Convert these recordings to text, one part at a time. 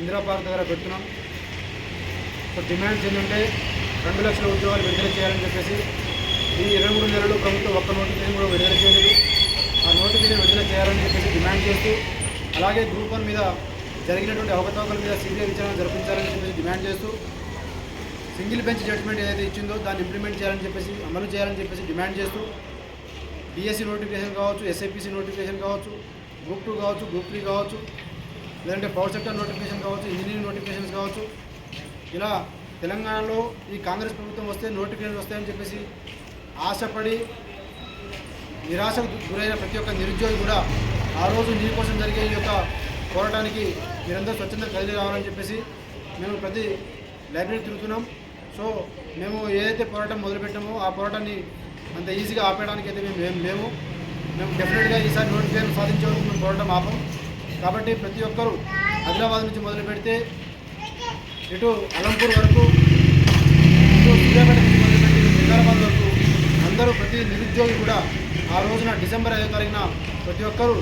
Indira park దగ్గర పెడుతున్నాం. So demands ఏంటంటే రెండు లక్షల ఉద్యోగాలు విడుదల చేయాలని చెప్పేసి ఈ ఇరవై మూడు నెలలు ప్రభుత్వం ఒక్క నోటిఫికేషన్ కూడా విడుదల చేయలేదు. ఆ నోటిఫికేషన్ విడుదల చేయాలని చెప్పేసి డిమాండ్ చేస్తూ అలాగే గ్రూప్ వన్ మీద జరిగినటువంటి అవకతవకల మీద సిబిఐ విచారణ జరిపించాలని చెప్పేసి డిమాండ్ చేస్తూ సింగిల్ బెంచ్ జడ్జ్మెంట్ ఏదైతే ఇచ్చిందో దాన్ని ఇంప్లిమెంట్ చేయాలని చెప్పేసి అమలు చేయాలని చెప్పేసి డిమాండ్ చేస్తూ బీఎస్సీ నోటిఫికేషన్ కావచ్చు ఎస్ఐపిసి నోటిఫికేషన్ కావచ్చు గ్రూప్ టూ కావచ్చు గ్రూప్ త్రీ కావచ్చు లేదంటే పవర్ సెక్టర్ నోటిఫికేషన్ కావచ్చు ఇంజనీరింగ్ నోటిఫికేషన్స్ కావచ్చు. ఇలా తెలంగాణలో ఈ కాంగ్రెస్ ప్రభుత్వం వస్తే నోటిఫికేషన్ వస్తాయని చెప్పేసి ఆశపడి నిరాశకు గురైన ప్రతి ఒక్క నిరుద్యోగి కూడా ఆ రోజు నీ కోసం జరిగే ఈ యొక్క పోరాటానికి మీరందరూ స్వచ్ఛందంగా కలిగి రావాలని చెప్పేసి మేము ప్రతి లైబ్రరీ తిరుగుతున్నాం. సో మేము ఏదైతే పోరాటం మొదలుపెట్టామో ఆ పోరాటాన్ని అంత ఈజీగా ఆపేయడానికి అయితే మేము మేము లేము మేము డెఫినెట్గా ఈసారి నోటిఫికేషన్ సాధించే వరకు మేము పోరాటం ఆపం. కాబట్టి ప్రతి ఒక్కరూ హైదరాబాద్ నుంచి మొదలు పెడితే ఇటు అలంపూర్ వరకు ఇటు సూర్యాపేట నుంచి మొదలుపెట్టి వికారాబాద్ వరకు అందరూ ప్రతి నిరుద్యోగి కూడా ఆ రోజున డిసెంబర్ ఐదో తారీఖున ప్రతి ఒక్కరూ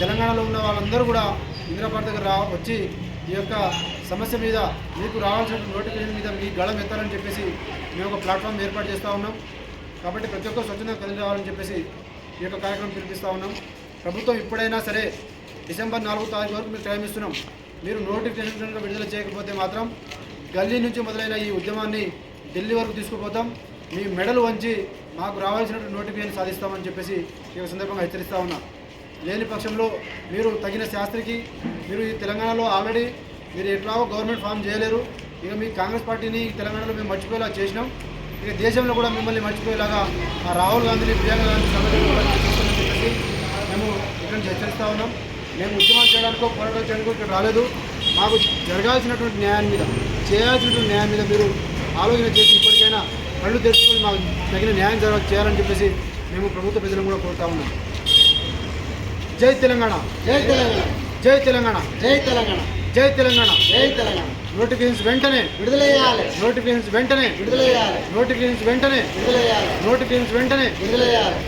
తెలంగాణలో ఉన్న వాళ్ళందరూ కూడా ఇందిరాబాద్ దగ్గర రా వచ్చి ఈ యొక్క సమస్య మీద మీకు రావాల్సిన నోటిఫికేషన్ మీద మీ గళం ఎత్తాలని చెప్పేసి మేము ఒక ప్లాట్ఫామ్ ఏర్పాటు చేస్తూ ఉన్నాం. కాబట్టి ప్రతి ఒక్కరు స్వచ్ఛంగా కలిసి రావాలని చెప్పేసి ఈ యొక్క కార్యక్రమం పిలిపిస్తూ ఉన్నాం. ప్రభుత్వం ఇప్పుడైనా సరే డిసెంబర్ నాలుగో తారీఖు వరకు మీకు టైం ఇస్తున్నాం. మీరు నోటిఫికేషన్ విడుదల చేయకపోతే మాత్రం గల్లీ నుంచి మొదలైన ఈ ఉద్యమాన్ని ఢిల్లీ వరకు తీసుకుపోతాం. మీ మెడలు వంచి మాకు రావాల్సినటువంటి నోటిఫికేషన్ సాధిస్తామని చెప్పేసి ఈ సందర్భంగా హెచ్చరిస్తా ఉన్నా. లేని పక్షంలో మీరు తగిన శాస్త్రికి మీరు ఈ తెలంగాణలో ఆల్రెడీ మీరు ఎట్లాగో గవర్నమెంట్ ఫామ్ చేయలేరు. ఇక మీ కాంగ్రెస్ పార్టీని తెలంగాణలో మేము మర్చిపోయేలా చేసినాం. ఇక దేశంలో కూడా మిమ్మల్ని మర్చిపోయేలాగా ఆ రాహుల్ గాంధీని ప్రియాంక గాంధీ సంఘటన మేము ఇక్కడ నుంచి హెచ్చరిస్తా ఉన్నాం. మేము ఉద్యమాలు చేయడానికో పోరాటాలు చేయడానికో ఇక్కడ రాలేదు. మాకు జరగాల్సినటువంటి న్యాయం మీద చేయాల్సినటువంటి న్యాయం మీద మీరు ఆలోచన చేసి ఇప్పటికైనా కళ్ళు తెరుచుకొని మాకు తగిన న్యాయం జరగ చేయాలని చెప్పేసి మేము ప్రభుత్వ ప్రజలను కూడా కోరుతా ఉన్నాం. జై తెలంగాణ. జై తెలంగాణ. జై తెలంగాణ. జై తెలంగాణ. జై తెలంగాణ. జై తెలంగాణ. నోటిఫికేషన్స్ వెంటనే. విడుదల చేయాలి నోటిఫికేషన్స్ వెంటనే. విడుదల చేయాలి నోటిఫికేషన్స్ వెంటనే. విడుదల చేయాలి నోటిఫికేషన్స్ వెంటనే. విడుదల చేయాలి